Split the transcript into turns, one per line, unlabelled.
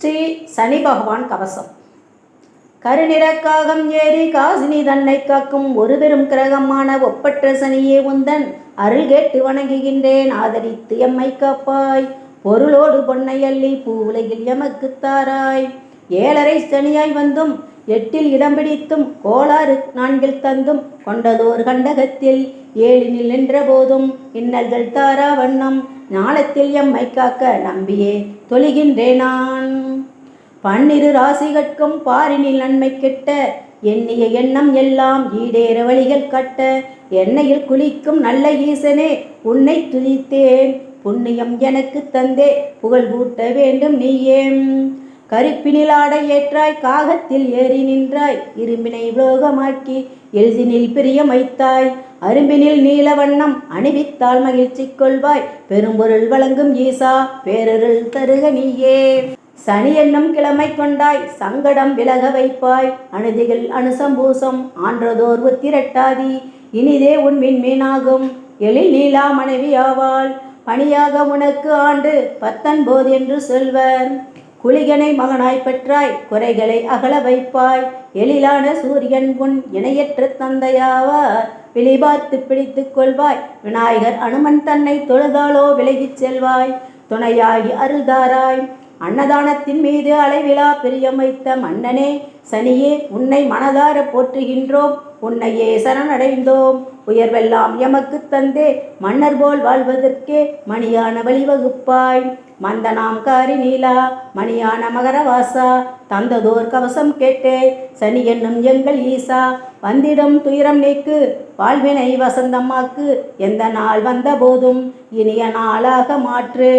ஸ்ரீ சனி பகவான் கவசம். கருநிறக்காகம் ஏறி காசினி தன்னை காக்கும் ஒரு பெரும் கிரகமான ஒப்பற்ற சனியே உந்தன். அருள் கேட்டு வணங்குகின்றேன் ஆதரித்து எம்மை காப்பாய். பொருளோடு பொன்னை அள்ளி பூவுலகில் எமக்கு தாராய். ஏழரை சனியாய் வந்தும் எட்டில் இடம் பிடித்தும் கோளாறு நான்கில் தந்தும் கொண்டதோர் கண்டகத்தில் ஏழினில் நின்ற போதும் இன்னல்கள் தாரா வண்ணம். ஞானத்தில் எம்மை காக்க நம்பியே தொழுகின்றேனான். நான் பன்னிரு ராசிகட்கும் பாரினில் நன்மை கெட்ட எண்ணிய எண்ணம் எல்லாம் ஈடேற வழிகள் கட்ட எண்ணெயில் குளிக்கும் நல்ல ஈசனே உன்னை துதித்தேன். புண்ணியம் எனக்கு தந்தே புகழ் கூட்ட வேண்டும் நீயே கருப்பினிலாடை ஏற்றாய் காகத்தில் ஏறி நின்றாய். இரும்பினை உலோகமாக்கி எளிதினில் பிரியம் வைத்தாய் அரும்பினில் நீல வண்ணம் அணிவித்தால் மகிழ்ச்சி கொள்வாய். பெரும்பொருள் வழங்கும் ஈசா பேரருள் தருக நீயே. சனி என்னும் கிழமை கொண்டாய் சங்கடம் விலக வைப்பாய். அணுதிகள் அனுசம்பூசம் ஆன்றதோர் ஒத்திரட்டாதி. இனிதே உன் மீனாகும் எழில் நீலா மனைவி ஆவாள் பணியாக உனக்கு ஆண்டு பத்தன்போது என்று சொல்வர். குளிகனை மகனாய் பெற்றாய் குறைகளை அகல வைப்பாய். எழிலான சூரியன் உன் இணையற்ற தந்தையாவார். விழிபார்த்து பிடித்து கொள்வாய். விநாயகர் அனுமன் தன்னை தொழுதாலோ விலகிச் செல்வாய். துணையாகி அருள்தாராய். அன்னதானத்தின் மீது அளவிலா பிரியம் வைத்த மன்னனே சனியே உன்னை மனதார போற்றுகின்றோம். உன்னையே சரணடைந்தோம். உயர்வெல்லாம் எமக்கு தந்தே. மன்னர் போல் வாழ்வதற்கே மணியான வழிவகுப்பாய். மந்தனாம் காரி நீலா மணியான மகரவாசா. தந்ததோர் கவசம் கேட்டே சனி என்னும் எங்கள் ஈசா. வந்திடம் துயரம் நீக்கு வாழ்வினை வசந்தம்மாக்கு எந்த நாள் வந்த போதும் இனிய நாளாக மாற்று.